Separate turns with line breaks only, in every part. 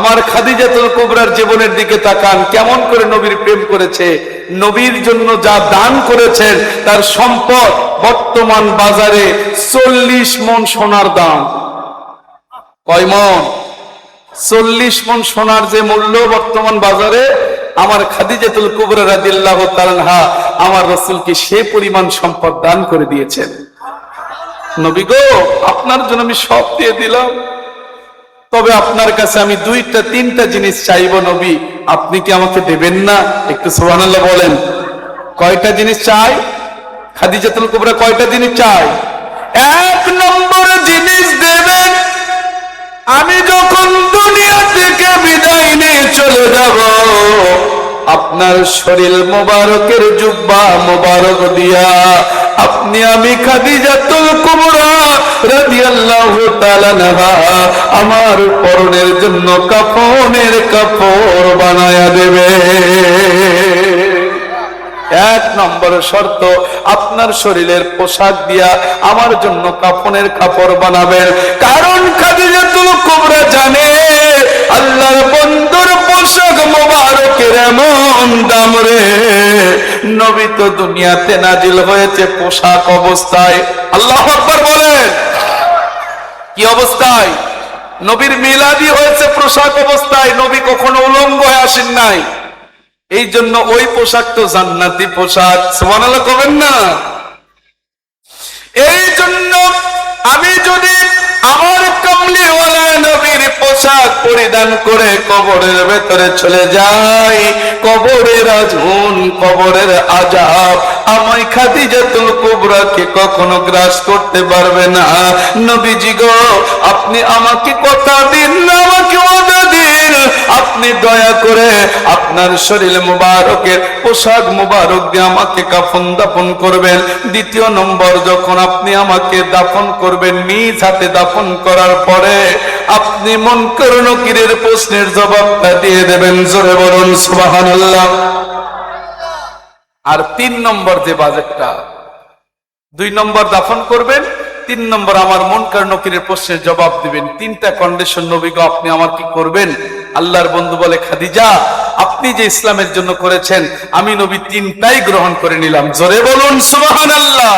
আমার খাদিজাতুল কুবরার জীবনের দিকে তাকান, কেমন করে নবীর প্রেম করেছে, নবীর জন্য যা দান করেছেন, তার সম্পদ বর্তমান বাজারে চল্লিশ মন সোনার দাম। কয় মন? চল্লিশ মন সোনার যে মূল্য বর্তমান বাজারে, আমার খাদিজাতুল কুবরা রাদিল্লাহ তাআলা আমার রসুলকে সে পরিমাণ সম্পদ দান করে দিয়েছেন। নবী গো, আপনার জন্য আমি সব দিয়ে দিলাম। তবে আপনার কাছে আমি দুইটা, তিনটা জিনিস চাইব নবী। আপনি কি আমাকে দেবেন না? একটু সুবহানাল্লাহ বলেন। কয়টা জিনিস চাই? খাদিজাতুল কুবরা কয়টা জিনিস চাই? এক নম্বর জিনিস দেবেন, আমি যখন দুনিয়া থেকে বিদায় নিয়ে চলে যাব, আপনার শরীর মোবারকের জুব্বা মোবারক দিয়া, আপনি আমি খাদিজাতুল কুবরা আমার পরনের জন্য কাফনের কাপড় বানায়া দেবে। এক নম্বর শর্ত, আপনার শরীরের পোশাক দিয়া আমার জন্য কাফনের কাপড় বানাবেন। কারণ খাদিজাতুল কুবরা জানে, আল্লাহর বন্ধুর পোশাক মোবারকের এমন দাম রে। নবী তো দুনিয়াতে নাজিল হয়েছে পোশাক অবস্থায়। আল্লাহ বলেন। কি অবস্থায়? নবীর মিলাদি হয়েছে পোশাক অবস্থায়, নবী কখনো উলঙ্গ হয়ে আসেন নাই। এই জন্য ওই পোশাক তো জান্নাতি পোশাক, সুবহানাল্লাহ করবেন না? এই জন্য আমি যদি আমার কমলিওয়ালা নবীর পোশাক পরিধান করে কবরের ভেতরে চলে যাই, কবরের আগুন, কবরের আজাব আমায় খাদিজাতুল কখনো গ্রাস করতে পারবে না। নবীজি গো, আপনি আমাকে কথা দিন, আমাকে ওয়াদা দিন। আপনি দয়া করে আপনার শরীর মুবারকের পোশাক মুবারক দিয়ে আমাকে কাফন দাফন করবেন। দ্বিতীয় নম্বর, যখন আপনি আমাকে দাফন করবেন, নিজ হাতে দাফন করার পরে আপনি মন করণকিরের প্রশ্নের জবাবটা দিয়ে দেবেন। জোরে বলুন, সুবহানাল্লাহ। আর তিন নম্বর যে বাজেটটা দুই নম্বর দাফন করবেন, তিন নম্বর আমার মন নকিরের প্রশ্নের জবাব দিবেন। তিনটা কন্ডিশন নবীগ, আপনি আমার কি করবেন? আল্লাহর বন্ধু বলে, খাদিজা, আপনি যে ইসলামের জন্য করেছেন, আমি নবী তিনটাই গ্রহণ করে নিলাম। জোরে বলুন সুবাহ আল্লাহ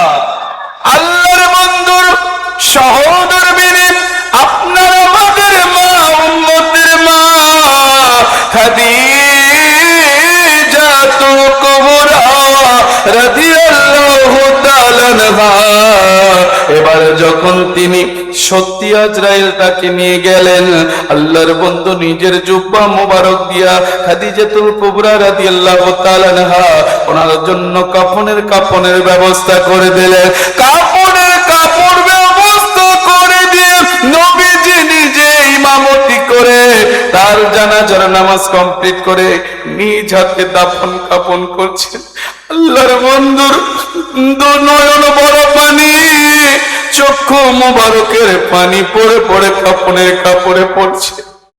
আল্লাহর বন্ধুর সহোদর এবার যখন তিনি সত্যি আজরাইল তাকে নিয়ে গেলেন, আল্লাহর বন্ধু নিজের জুব্বা মোবারক দিয়া খাদিজাতুল কুবরা রাদিয়াল্লাহু তাআলা ওনার জন্য কাফনের কাফনের ব্যবস্থা করে দিলেন। কাফনের কাপড় ব্যবস্থা করে দিয়ে নবীজি নিজে ইমামতি করে তার জানাজার নামাজ কমপ্লিট করে নিজ হাতে দাফন কাপন করছেন। আল্লাহর বন্ধুর নয়ন বড় মোবারকের পানি পড়ে পড়ে কাপড়ের কাপড়ে পড়ছে।